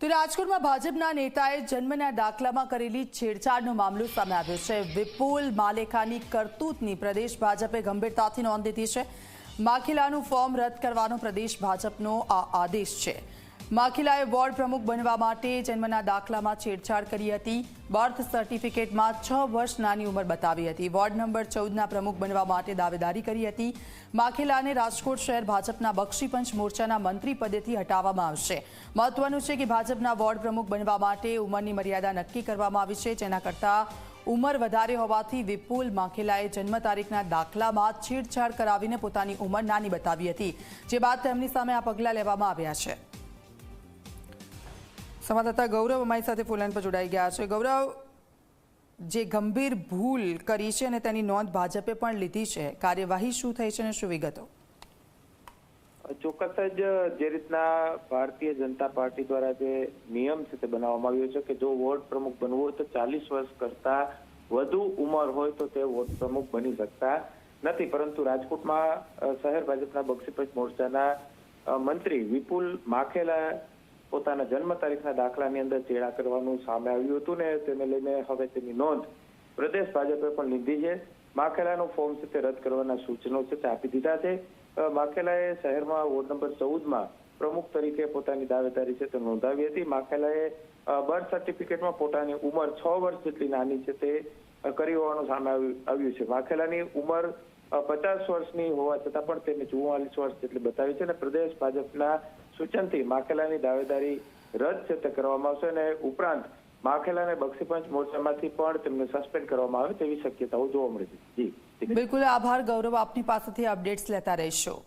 તો રાજકોટમાં ભાજપના નેતાએ જન્મના દાખલામાં કરેલી છેડછાડનો મામલો સામે આવ્યો છે. વિપુલ માલેખાની કરતૂતની પ્રદેશ ભાજપે ગંભીરતાથી નોંધ લીધી છે. માખીલાનું ફોર્મ રદ કરવાનો પ્રદેશ ભાજપનો આ આદેશ છે. માખીલાએ વોર્ડ પ્રમુખ બનવા માટે જન્મના દાખલામાં છેડછાડ કરી હતી. બર્થ સર્ટિફિકેટમાં છ વર્ષ નાની ઉંમર બતાવી હતી. વોર્ડ નંબર ચૌદના પ્રમુખ બનવા માટે દાવેદારી કરી હતી. માખીલાને રાજકોટ શહેર ભાજપના બક્ષીપંચ મોરચાના મંત્રી પદેથી હટાવવામાં આવશે. મહત્વનું છે કે ભાજપના વોર્ડ પ્રમુખ બનવા માટે ઉંમરની મર્યાદા નક્કી કરવામાં આવી છે. જેના કરતાં ઉંમર વધારે હોવાથી વિપુલ માખેલાએ જન્મ તારીખના દાખલામાં છેડછાડ કરાવીને પોતાની ઉંમર નાની બતાવી હતી. જે બાદ તેમની સામે આ પગલાં લેવામાં આવ્યા છે. સંવાદદાતા ગૌરવ અમારી સાથે ફોનલાઈન પર જોડાઈ ગયા છે. ગૌરવ, જે ગંભીર ભૂલ કરી છે અને તેની નોંધ ભાજપે પણ લીધી છે, કાર્યવાહી શું થઈ છે અને શું વિગતો? ચોક્કસ જ જે રીતના ભારતીય જનતા પાર્ટી દ્વારા જે નિયમ છે તે બનાવવામાં આવ્યો છે કે જો વોર્ડ પ્રમુખ બનવું હોય તો ચાલીસ વર્ષ કરતા વધુ ઉંમર હોય તો તે વોર્ડ પ્રમુખ બની શકતા નથી. પરંતુ રાજકોટમાં શહેર ભાજપના બક્ષીપંચ મોરચાના મંત્રી વિપુલ માખેલા પોતાના જન્મ તારીખના દાખલાની અંદર ચેડા કરવાનું સામે આવ્યું હતું ને તેને લઈને હવે તેની નોંધ પ્રદેશ ભાજપે પણ લીધી છે. માખેલાનું ફોર્મ છે તે રદ કરવાના સૂચનો છે તે આપી દીધા છે. માખેલાએ શહેરમાં વોર્ડ નંબર ચૌદમાં પ્રમુખ તરીકે પોતાની દાવેદારી છે તે નોંધાવી હતી. માખેલાએ બર્થ સર્ટિફિકેટમાં પોતાની ઉંમર છ વર્ષ જેટલી નાની છે તે કરી હોવાનું સામે આવ્યું છે. માખેલાની ઉંમર પચાસ વર્ષની હોવા છતાં પણ તેને ચુવાલીસ વર્ષ જેટલી બતાવી છે અને પ્રદેશ ભાજપના સૂચનથી માખેલાની દાવેદારી રદ છે તે કરવામાં આવશે અને ઉપરાંત માખેલાને બક્ષીપંચ મોરચામાંથી પણ તેમને સસ્પેન્ડ કરવામાં આવે તેવી શક્યતાઓ જોવા મળે છે. જી બિલકુલ આભાર. ગૌરવ આપની પાસેથી અપડેટ્સ લેતા રહીશું.